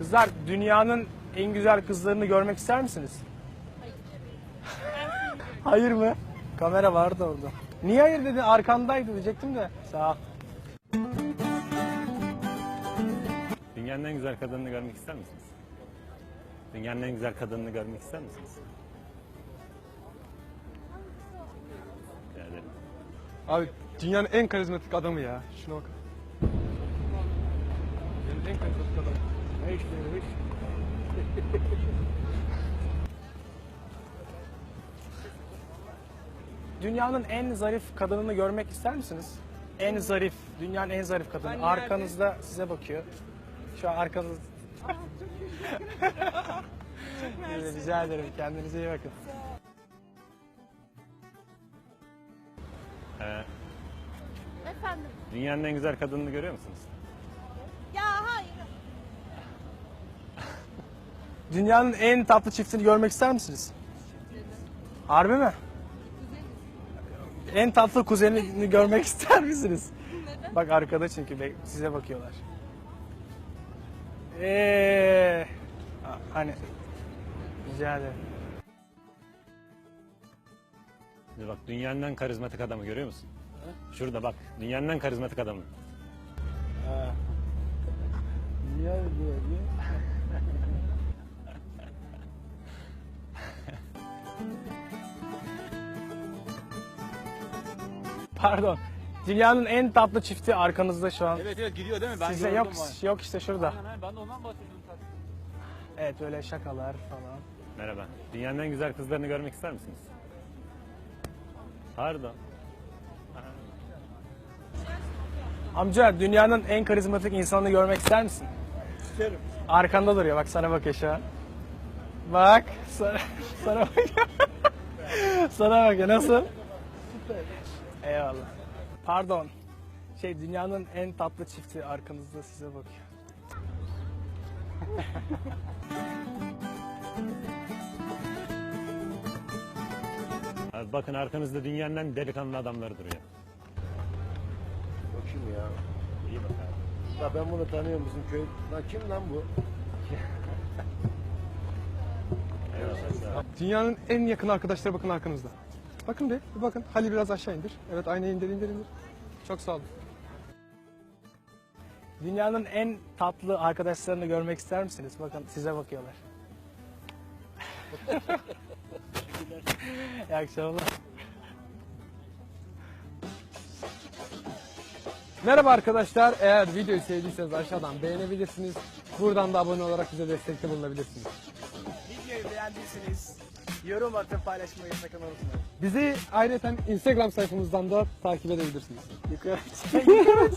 Kızlar dünyanın en güzel kızlarını görmek ister misiniz? Hayır mı? Kamera vardı orada. Niye hayır dedin? Arkandaydı diyecektim de. Sağ ol. Dünyanın en güzel kadınını görmek ister misiniz? Dünyanın en güzel kadınını görmek ister misiniz? Rica ederim. Abi dünyanın en karizmatik adamı ya. Şuna bak. Dünyanın en karizmatik adamı. Ne iş böyle iş? Dünyanın en zarif kadınını görmek ister misiniz? En zarif, dünyanın en zarif kadını. Arkanızda size bakıyor. Şu an arkanız... Rica ederim. Kendinize iyi bakın. Ee, Efendim? dünyanın en güzel kadınını görüyor musunuz? Ya hayır. Dünyanın en tatlı çiftini görmek ister misiniz? Harbi mi? En tatlı kuzenini görmek ister misiniz? Bak arkada çünkü size bakıyorlar. Eee hani rica ederim. Bak dünyanın en karizmatik adamı görüyor musun? Şurada bak dünyanın en karizmatik adamı. Niye böyle? Pardon. Dünyanın en tatlı çifti arkanızda şu an. Evet evet gidiyor değil mi? Ben Size gördüm yok var. yok işte şurada. Aynen, aynen. Ben de ondan bahsediyordum zaten. Evet öyle şakalar falan. Merhaba. Dünyanın en güzel kızlarını görmek ister misiniz? Pardon. Amca dünyanın en karizmatik insanını görmek ister misin? İsterim. Arkanda duruyor bak sana bakıyor şu an. Bak sana, sana bakıyor. sana bakıyor nasıl? Eyvallah. Pardon. Şey dünyanın en tatlı çifti arkanızda size bakıyor. Abi bakın arkanızda dünyanın en delikanlı adamları duruyor. Kim ya? İyi bak abi. Ya ben bunu tanıyorum bizim köy. Lan kim lan bu? Eyvallah. sağ ol. Dünyanın en yakın arkadaşları bakın arkanızda. Bakın bir, bir bakın. Halil biraz aşağı indir. Evet aynayı indir indir indir. Çok sağ olun. Dünyanın en tatlı arkadaşlarını görmek ister misiniz? Bakın size bakıyorlar. İyi akşamlar. Merhaba arkadaşlar. Eğer videoyu sevdiyseniz aşağıdan beğenebilirsiniz. Buradan da abone olarak bize destekte bulunabilirsiniz. Videoyu beğendiyseniz yorum atıp paylaşmayı sakın unutmayın. Bizi ayrıca Instagram sayfamızdan da takip edebilirsiniz. Yukarı